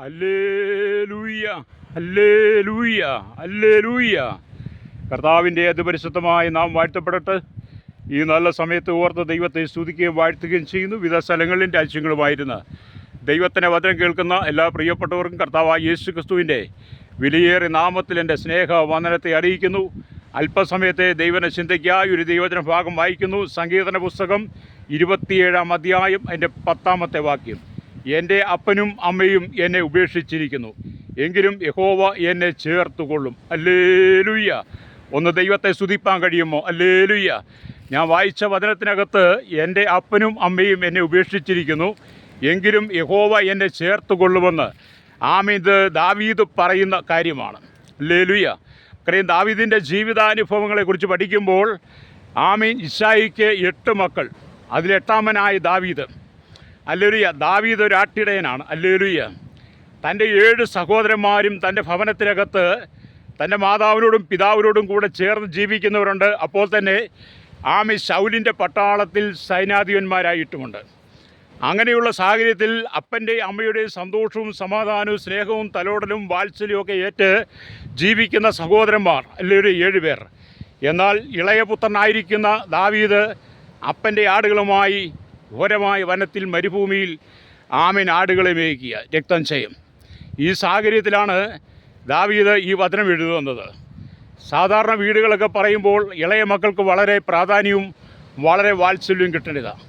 Alleluia alleluia alleluia. കർത്താവിന്റെ അതിപരിശുദ്ധമായി നാം വാഴ്ത്തപ്പെടട്ടെ. ഈ നല്ല സമയത്ത് ഓർത്ത് ദൈവത്തെ സ്തുതിക്കുകയും വാഴ്ത്തുകയും ചെയ്യുന്നു. വിവിധ സ്ഥലങ്ങളിലും രാജ്യങ്ങളുമായിരുന്ന. ദൈവത്തിന്റെ വചനം കേൾക്കുന്ന എല്ലാ പ്രിയപ്പെട്ടവർക്കും കർത്താവായ യേശു ക്രിസ്തുവിന്റെ വിലയേറിയ നാമത്തിൽ എന്റെ സ്നേഹ വന്ദനത്തെ അറിയിക്കുന്നു. അല്പസമയത്തെ ദൈവന ചിന്തയ്ക്കായി ഒരു ദൈവചന ഭാഗം വായിക്കുന്നു. സംഗീതന പുസ്തകം ഇരുപത്തിയേഴാം അധ്യായം എന്റെ പത്താമത്തെ വാക്യം. എന്റെ അപ്പനും അമ്മയും എന്നെ ഉപേക്ഷിച്ചിരിക്കുന്നു. എങ്കിലും യഹോവ എന്നെ ചേർത്തുകൊള്ളും. അല്ലേലുയ്യ. ഒന്ന് ദൈവത്തെ സ്തുതിപ്പാൻ കഴിയുമോ? അല്ലേലുയ്യ. ഞാൻ വായിച്ച വചനത്തിനകത്ത് എന്റെ അപ്പനും അമ്മയും എന്നെ ഉപേക്ഷിച്ചിരിക്കുന്നു. എങ്കിലും യഹോവ എന്നെ ചേർത്തുകൊള്ളുമെന്ന്. ആമിത് ദാവീദ് പറയുന്ന കാര്യമാണ്. അല്ലേലുയ്യ. കാര്യം ദാവീദിന്റെ ജീവിതാനുഭവങ്ങളെക്കുറിച്ച് പഠിക്കുമ്പോൾ ആമീൻ ഇഷായിക്ക് എട്ട് മക്കൾ. അതിലെട്ടാമനായ ദാവീദ്. അല്ലേലുയ്യ ദാവീദ് ഒരു ആട്ടിടയനാണ്. അല്ലൊരുയ്യ തന്റെ ഏഴ് സഹോദരന്മാരും തന്റെ ഭവനത്തിനകത്ത് തന്റെ മാതാവിനോടും പിതാവിനോടും കൂടെ ചേർന്ന് ജീവിക്കുന്നവരുണ്ട്. അപ്പോൾ തന്നെ ആമി ശൗലിന്റെ പട്ടാളത്തിൽ സൈനാധിപന്മാരായിട്ടുമുണ്ട് അങ്ങനെയുള്ള സാഹചര്യത്തിൽ അപ്പന്റെയും അമ്മയുടെയും സന്തോഷവും സമാധാനവും സ്നേഹവും തലോടലും വാത്സല്യവും ഒക്കെ ഏറ്റ് ജീവിക്കുന്ന സഹോദരന്മാർ അല്ലൊരു ഏഴ് പേർ. എന്നാൽ ഇളയപുത്രനായിരിക്കുന്ന ദാവീദ് അപ്പന്റെ ആടുകളുമായി ഘോരമായ വനത്തിൽ മരുഭൂമിയിൽ ആമിൻ ആടുകളെ മേയ്ക്കുക രക്തം ചെയ്യും ഈ സാഹചര്യത്തിലാണ് ദാവീദ് ഈ വചനം എഴുതുന്നത് സാധാരണ വീടുകളൊക്കെ പറയുമ്പോൾ ഇളയ മക്കൾക്ക് വളരെ പ്രാധാന്യവും വളരെ വാത്സല്യവും കിട്ടേണ്ടതാണ്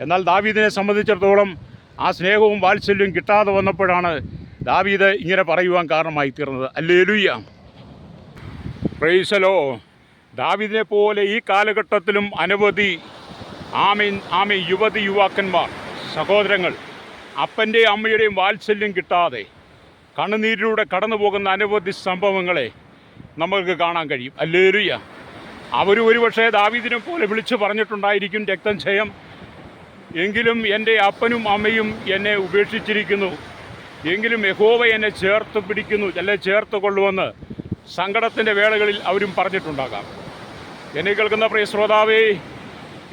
എന്നാൽ ദാവീദിനെ സംബന്ധിച്ചിടത്തോളം ആ സ്നേഹവും വാത്സല്യവും കിട്ടാതെ വന്നപ്പോഴാണ് ദാവീദ് ഇങ്ങനെ പറയുവാൻ കാരണമായി തീർന്നത് അല്ലേലുയ്യ. പ്രൈസലോ. ദാവീദിനെ പോലെ ഈ കാലഘട്ടത്തിലും അനവധി ആമീൻ ആമി യുവതി യുവാക്കന്മാർ സഹോദരങ്ങൾ അപ്പന്റെയും അമ്മയുടെയും വാത്സല്യം കിട്ടാതെ കണ്ണുനീരിലൂടെ കടന്നു പോകുന്ന അനവധി സംഭവങ്ങളെ നമ്മൾക്ക് കാണാൻ കഴിയും. അല്ലേരുയ അവർ ഒരുപക്ഷെ ദാവീദിനെ പോലെ വിളിച്ചു പറഞ്ഞിട്ടുണ്ടായിരിക്കും രക്തം ചെയ്യം എങ്കിലും എന്റെ അപ്പനും അമ്മയും എന്നെ ഉപേക്ഷിച്ചിരിക്കുന്നു. എങ്കിലും യഹോവ എന്നെ ചേർത്ത് പിടിക്കുന്നു അല്ലെ ചേർത്ത് കൊള്ളുമെന്ന് സങ്കടത്തിന്റെ വേളകളിൽ അവരും പറഞ്ഞിട്ടുണ്ടാകാം. എന്നെ കേൾക്കുന്ന പ്രിയ ശ്രോതാവേ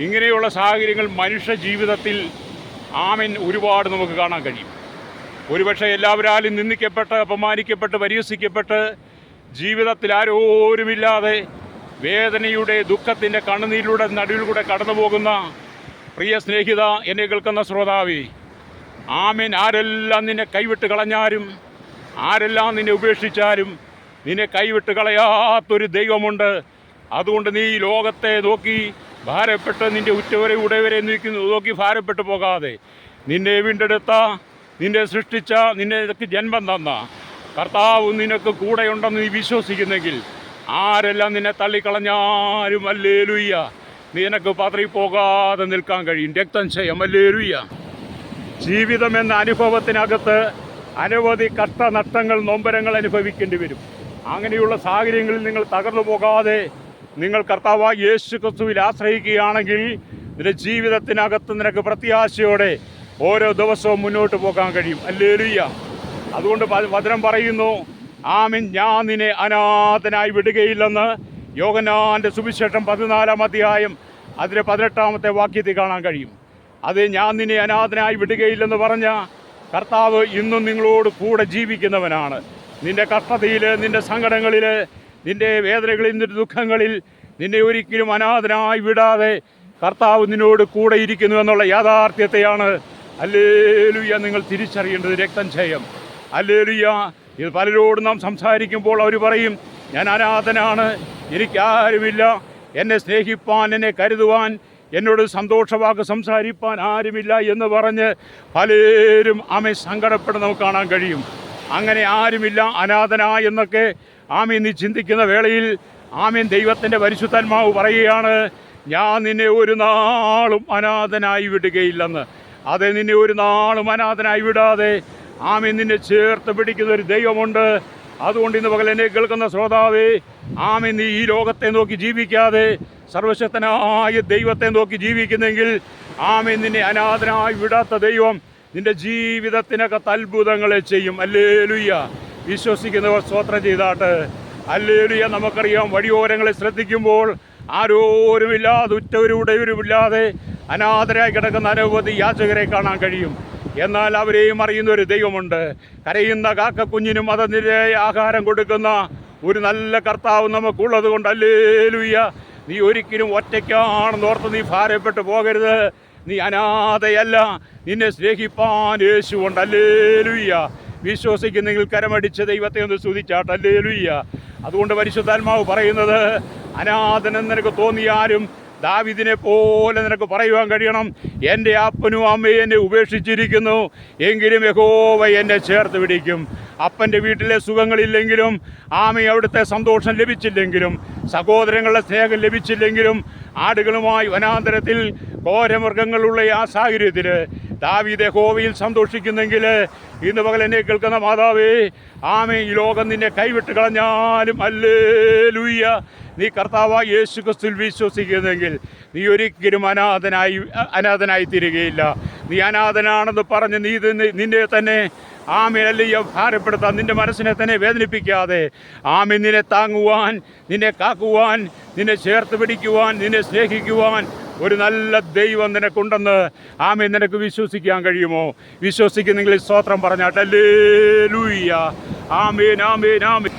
ഇങ്ങനെയുള്ള സാഹചര്യങ്ങൾ മനുഷ്യ ജീവിതത്തിൽ ആമൻ ഒരുപാട് നമുക്ക് കാണാൻ കഴിയും. ഒരുപക്ഷെ എല്ലാവരാലും നിന്ദിക്കപ്പെട്ട് അപമാനിക്കപ്പെട്ട് പരിഹസിക്കപ്പെട്ട് ജീവിതത്തിൽ ആരോരുമില്ലാതെ വേദനയുടെ ദുഃഖത്തിന്റെ കണ്ണുനീരിലൂടെ നടുവിലൂടെ കടന്നു പോകുന്ന പ്രിയ സ്നേഹിത എന്നെ കേൾക്കുന്ന ശ്രോതാവി ആമേൻ. ആരെല്ലാം നിന്നെ കൈവിട്ട് കളഞ്ഞാലും ആരെല്ലാം നിന്നെ ഉപേക്ഷിച്ചാലും നിന്നെ കൈവിട്ട് കളയാത്തൊരു ദൈവമുണ്ട്. അതുകൊണ്ട് നീ ലോകത്തെ നോക്കി ഭാരപ്പെട്ട് നിന്റെ ഉറ്റവരെ ഉടയവരെ നിൽക്കുന്നു നോക്കി ഭാരപ്പെട്ടു പോകാതെ. നിന്നെ വീണ്ടെടുത്ത നിന്നെ സൃഷ്ടിച്ച നിന്നെ ജന്മം തന്ന കർത്താവ് നിനക്ക് കൂടെയുണ്ടെന്ന് നീ വിശ്വസിക്കുന്നെങ്കിൽ ആരെല്ലാം നിന്നെ തള്ളിക്കളഞ്ഞാലും അല്ലേലുയ്യ. നിനക്ക് പതറി പോകാതെ നിൽക്കാൻ കഴിയും. രക്തം ചെയ്യാം അല്ലേലുയ്യ. ജീവിതം എന്ന അനുഭവത്തിനകത്ത് അനവധി കഷ്ടനഷ്ടങ്ങൾ നൊമ്പരങ്ങൾ അനുഭവിക്കേണ്ടി വരും. അങ്ങനെയുള്ള സാഹചര്യങ്ങളിൽ നിങ്ങൾ തകർന്നു പോകാതെ നിങ്ങൾ കർത്താവായ യേശു ക്രിസ്തുവിൽ ആശ്രയിക്കുകയാണെങ്കിൽ നിന്റെ ജീവിതത്തിനകത്ത് നിനക്ക് പ്രത്യാശയോടെ ഓരോ ദിവസവും മുന്നോട്ട് പോകാൻ കഴിയും. അല്ലേലിയ അതുകൊണ്ട് വചനം പറയുന്നു ആമിൻ. ഞാൻ നിന്നെ അനാഥനായി വിടുകയില്ലെന്ന് യോഗനാന്റെ സുവിശേഷം പതിനാലാം അധ്യായം അതിലെ പതിനെട്ടാമത്തെ വാക്യത്തിൽ കാണാൻ കഴിയും. അത് ഞാൻ നിന്നെ അനാഥനായി വിടുകയില്ലെന്ന് പറഞ്ഞ കർത്താവ് ഇന്നും നിങ്ങളോട് കൂടെ ജീവിക്കുന്നവനാണ്. നിന്റെ കഷ്ടതയിൽ നിന്റെ സങ്കടങ്ങളിൽ നിന്റെ വേദനകളിൽ നിന്റെ ദുഃഖങ്ങളിൽ നിന്നെ ഒരിക്കലും അനാഥനായി വിടാതെ കർത്താവ് നിന്നോട് കൂടെ ഇരിക്കുന്നു എന്നുള്ള യാഥാർത്ഥ്യത്തെയാണ് അല്ലേലുയ്യ നിങ്ങൾ തിരിച്ചറിയേണ്ടത് രക്തം ചെയ്യം അല്ലേലുയ്യ ഇത് പലരോടും നാം സംസാരിക്കുമ്പോൾ അവർ പറയും ഞാൻ അനാഥനാണ് എനിക്കാരുമില്ല. എന്നെ സ്നേഹിപ്പാൻ എന്നെ കരുതുവാൻ എന്നോട് സന്തോഷവാക്ക് സംസാരിപ്പാൻ ആരുമില്ല എന്ന് പറഞ്ഞ് പലരും അമ്മ സങ്കടപ്പെട്ട് നമുക്ക് കാണാൻ കഴിയും. അങ്ങനെ ആരുമില്ല അനാഥന എന്നൊക്കെ ആമീൻ നീ ചിന്തിക്കുന്ന വേളയിൽ ആമീൻ ദൈവത്തിന്റെ പരിശുദ്ധന്മാവ് പറയുകയാണ് ഞാൻ നിന്നെ ഒരു നാളും അനാഥനായി വിടുകയില്ലെന്ന്. അതെ നിന്നെ ഒരു നാളും അനാഥനായി വിടാതെ ആമീൻ നിന്നെ ചേർത്ത് പിടിക്കുന്ന ഒരു ദൈവമുണ്ട്. അതുകൊണ്ട് ഇന്ന് പകൽ എന്നെ കേൾക്കുന്ന ശ്രോതാവേ ആമീൻ നീ ഈ ലോകത്തെ നോക്കി ജീവിക്കാതെ സർവശക്തനായ ദൈവത്തെ നോക്കി ജീവിക്കുന്നെങ്കിൽ ആമീൻ നിന്നെ അനാഥനായി വിടാത്ത ദൈവം നിന്റെ ജീവിതത്തിനൊക്കെ അത്ഭുതങ്ങളെ ചെയ്യും. അല്ലേലുയ്യ വിശ്വസിക്കുന്നവർ സ്വോത്രം ചെയ്താട്ട്. അല്ലേലിയ നമുക്കറിയാം വഴിയോരങ്ങളെ ശ്രദ്ധിക്കുമ്പോൾ ആരോരുമില്ലാതെ ഉറ്റവരുടെവരുമില്ലാതെ അനാഥരായി കിടക്കുന്ന അനവധി യാചകരെ കാണാൻ കഴിയും. എന്നാൽ അവരെയും അറിയുന്ന ഒരു ദൈവമുണ്ട്. കരയുന്ന കാക്ക കുഞ്ഞിനും അതിന്റെ ആഹാരം കൊടുക്കുന്ന ഒരു നല്ല കർത്താവ് നമുക്കുള്ളത് കൊണ്ട് അല്ലേലുയ്യ നീ ഒരിക്കലും ഒറ്റയ്ക്കാണെന്ന് ഓർത്ത് നീ ഭാരപ്പെട്ടു പോകരുത്. നീ അനാഥയല്ല നിന്നെ സ്നേഹിപ്പാൻ യേശുണ്ട് അല്ലേലുയ്യ വിശ്വസിക്കുന്നെങ്കിൽ കരമടിച്ച ദൈവത്തെ ഒന്ന് സ്തുതിച്ചാട്ടല്ലേ ലുയ്യ അതുകൊണ്ട് പരിശുദ്ധാത്മാവ് പറയുന്നത് അനാഥനെന്ന് നിനക്ക് തോന്നിയാലും ദാവിദിനെ പോലെ നിനക്ക് പറയുവാൻ കഴിയണം. എന്റെ അപ്പനും അമ്മയും എന്നെ ഉപേക്ഷിച്ചിരിക്കുന്നു. എങ്കിലും യഹോവ എന്നെ ചേർത്ത് പിടിക്കും. അപ്പന്റെ വീട്ടിലെ സുഖങ്ങളില്ലെങ്കിലും ആമി അവിടുത്തെ സന്തോഷം ലഭിച്ചില്ലെങ്കിലും സഹോദരങ്ങളുടെ സ്നേഹം ലഭിച്ചില്ലെങ്കിലും ആടുകളുമായി വനാന്തരത്തിൽ ഘോരമൃഗങ്ങളുള്ള ആ സാഹചര്യത്തിൽ ദാവീദ് യഹോവയിൽ സന്തോഷിക്കുന്നെങ്കിൽ ഇന്ന് പകൽ എന്നെ കേൾക്കുന്ന മാതാവേ ആമേ ഈ ലോകം നിന്നെ കൈവിട്ട് കളഞ്ഞാലും അല്ലേ ലൂയ്യ നീ കർത്താവായ യേശു ക്രിസ്തുവിൽ വിശ്വസിക്കുന്നെങ്കിൽ നീ ഒരിക്കലും അനാഥനായി അനാഥനായി തീരുകയില്ല. നീ അനാഥനാണെന്ന് പറഞ്ഞ് നീ നിന്നെ തന്നെ ആമേനല്ലയ്യ ഭാരപ്പെടുത്താൻ നിന്റെ മനസ്സിനെ തന്നെ വേദനിപ്പിക്കാതെ ആമി നിന്നെ താങ്ങുവാൻ നിന്നെ കാക്കുവാൻ നിന്നെ ചേർത്ത് പിടിക്കുവാൻ നിന്നെ സ്നേഹിക്കുവാൻ ഒരു നല്ല ദൈവം നിനക്കുണ്ടെന്ന് ആമി നിനക്ക് വിശ്വസിക്കാൻ കഴിയുമോ? വിശ്വസിക്കുന്നെങ്കിൽ സ്തോത്രം പറഞ്ഞാട്ടല്ലേ ലൂയ്യ ആമേൻ ആമേൻ ആമേൻ.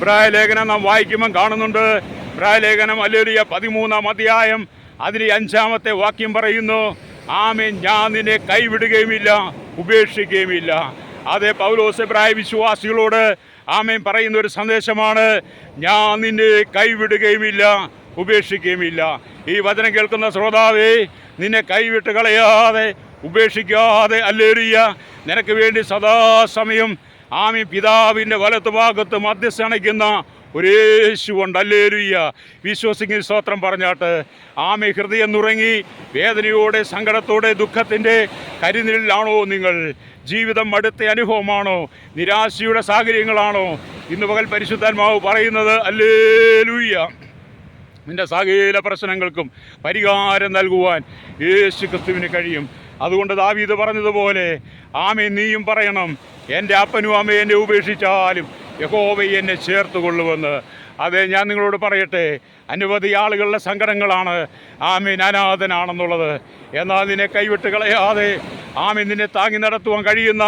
ഇബ്രായ ലേഖനം നാം വായിക്കുമ്പം കാണുന്നുണ്ട്. ഇബ്രായ ലേഖനം അല്ലേലിയ പതിമൂന്നാം അധ്യായം. അതിന് അഞ്ചാമത്തെ വാക്യം പറയുന്നു ആമേൻ ഞാൻ നിന്നെ കൈവിടുകയുമില്ല ഉപേക്ഷിക്കുകയുമില്ല. അതെ പൗലോസ് പ്രായ വിശ്വാസികളോട് ആമേൻ പറയുന്ന ഒരു സന്ദേശമാണ് ഞാൻ നിന്നെ കൈവിടുകയുമില്ല ഉപേക്ഷിക്കുകയുമില്ല. ഈ വചനം കേൾക്കുന്ന ശ്രോതാവേ നിന്നെ കൈവിട്ട് കളയാതെ ഉപേക്ഷിക്കാതെ അല്ലേറിയ നിനക്ക് വേണ്ടി സദാസമയം ആമി പിതാവിന്റെ വലത്തുഭാഗത്ത് മധ്യസ്ഥണയ്ക്കുന്ന ഒരു യേശുണ്ട് അല്ലേലുയ്യ വിശ്വസിക്കുന്ന സ്തോത്രം പറഞ്ഞാട്ട് ആമി ഹൃദയം നുറങ്ങി വേദനയോടെ സങ്കടത്തോടെ ദുഃഖത്തിന്റെ കരിനിലാണോ നിങ്ങൾ? ജീവിതം അടുത്ത അനുഭവമാണോ? നിരാശയുടെ സാഹചര്യങ്ങളാണോ? ഇന്ന് പകൽ പരിശുദ്ധാത്മാവ് പറയുന്നത് അല്ലേലുയ്യ നിന്റെ സകല പ്രശ്നങ്ങൾക്കും പരിഹാരം നൽകുവാൻ യേശു ക്രിസ്തുവിന് കഴിയും. അതുകൊണ്ട് ദാവീദ് പറഞ്ഞതുപോലെ ആമേ നീയും പറയണം. എന്റെ അപ്പനും അമ്മയും എന്നെ ഉപേക്ഷിച്ചാലും യഹോവ എന്നെ ചേർത്ത് കൊള്ളുമെന്ന് അതെ ഞാൻ നിങ്ങളോട് പറയട്ടെ അനവധി ആളുകളുടെ സങ്കടങ്ങളാണ് ആമീൻ അനാഥനാണെന്നുള്ളത്. എന്നാൽ നിന്നെ കൈവിട്ട് കളയാതെ ആമീൻ നിന്നെ താങ്ങി നടത്തുവാൻ കഴിയുന്ന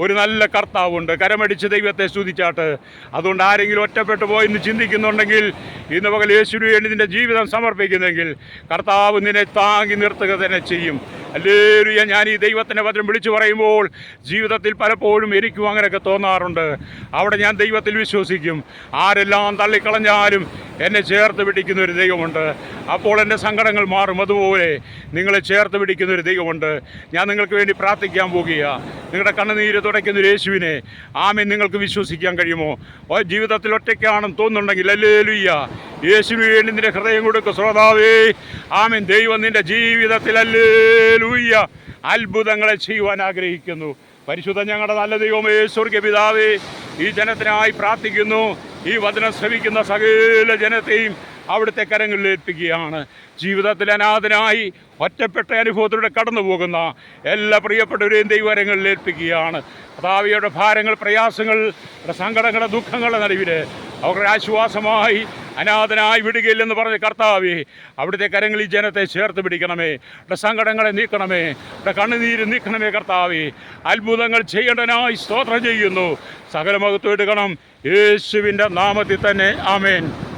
ഒരു നല്ല കർത്താവുണ്ട്. കരമടിച്ച് ദൈവത്തെ സ്തുതിച്ചാട്ട്. അതുകൊണ്ട് ആരെങ്കിലും ഒറ്റപ്പെട്ടു പോയെന്ന് ചിന്തിക്കുന്നുണ്ടെങ്കിൽ ഇന്ന് പകൽ യേശുരു വേണ്ടി നിന്റെ ജീവിതം സമർപ്പിക്കുന്നെങ്കിൽ കർത്താവ് നിന്നെ താങ്ങി നിർത്തുക തന്നെ ചെയ്യും. അല്ലേലുയ ഞാൻ ഈ ദൈവത്തിന്റെ വചനം വിളിച്ചു പറയുമ്പോൾ ജീവിതത്തിൽ പലപ്പോഴും എനിക്കും അങ്ങനെയൊക്കെ തോന്നാറുണ്ട്. അവിടെ ഞാൻ ദൈവത്തിൽ വിശ്വസിക്കും. ആരെല്ലാം തള്ളിക്കളഞ്ഞാലും എന്നെ ചേർത്ത് പിടിക്കുന്ന ഒരു ദൈവമുണ്ട്. അപ്പോൾ എന്റെ സങ്കടങ്ങൾ മാറും. അതുപോലെ നിങ്ങളെ ചേർത്ത് പിടിക്കുന്ന ഒരു ദൈവമുണ്ട്. ഞാൻ നിങ്ങൾക്ക് വേണ്ടി പ്രാർത്ഥിക്കാൻ പോകുക നിങ്ങളുടെ കണ്ണുനീര് തുടയ്ക്കുന്ന ഒരു യേശുവിനെ. ആമെ നിങ്ങൾക്ക് വിശ്വസിക്കാൻ കഴിയുമോ? ജീവിതത്തിൽ ഒറ്റയ്ക്കാണെന്ന് തോന്നുന്നുണ്ടെങ്കിൽ അല്ലേ ലുയ്യ യേശുവിന് വേണ്ടി നിന്റെ ഹൃദയം കൊടുക്കുക ശ്രോതാവേ ആമൻ. ദൈവം നിന്റെ ജീവിതത്തിൽ അല്ലേ ലൂയ്യ അത്ഭുതങ്ങളെ ചെയ്യുവാൻ ആഗ്രഹിക്കുന്നു. പരിശുദ്ധ ഞങ്ങളുടെ നല്ല ദൈവമേ യേശുർഗ പിതാവേ ഈ ജനത്തിനായി പ്രാർത്ഥിക്കുന്നു. ഈ വചനം ശ്രമിക്കുന്ന സകല ജനത്തെയും അവിടുത്തെ കരങ്ങളിൽ ഏൽപ്പിക്കുകയാണ് ജീവിതത്തിൽ അനാഥനായി ഒറ്റപ്പെട്ട അനുഭവത്തിലൂടെ കടന്നു പോകുന്ന എല്ലാ പ്രിയപ്പെട്ടവരെയും ദൈവരങ്ങളിൽ ഏൽപ്പിക്കുകയാണ് കഥാവിയുടെ ഭാരങ്ങൾ പ്രയാസങ്ങൾ സങ്കടങ്ങളുടെ ദുഃഖങ്ങളുടെ നടുവിൽ അവരുടെ ആശ്വാസമായി അനാഥനായി വിടുകയില്ലെന്ന് പറഞ്ഞ കർത്താവേ അവിടുത്തെ കരങ്ങളിൽ ജനത്തെ ചേർത്ത് പിടിക്കണമേ. അവിടെ സങ്കടങ്ങളെ നീക്കണമേ. അവിടെ കണ്ണുനീര് നീക്കണമേ കർത്താവേ. അത്ഭുതങ്ങൾ ചെയ്യേണ്ടനായി സ്തോത്രം ചെയ്യുന്നു. സകലമകത്തു എടുക്കണം. യേശുവിന്റെ നാമത്തിൽ തന്നെ. ആമേൻ.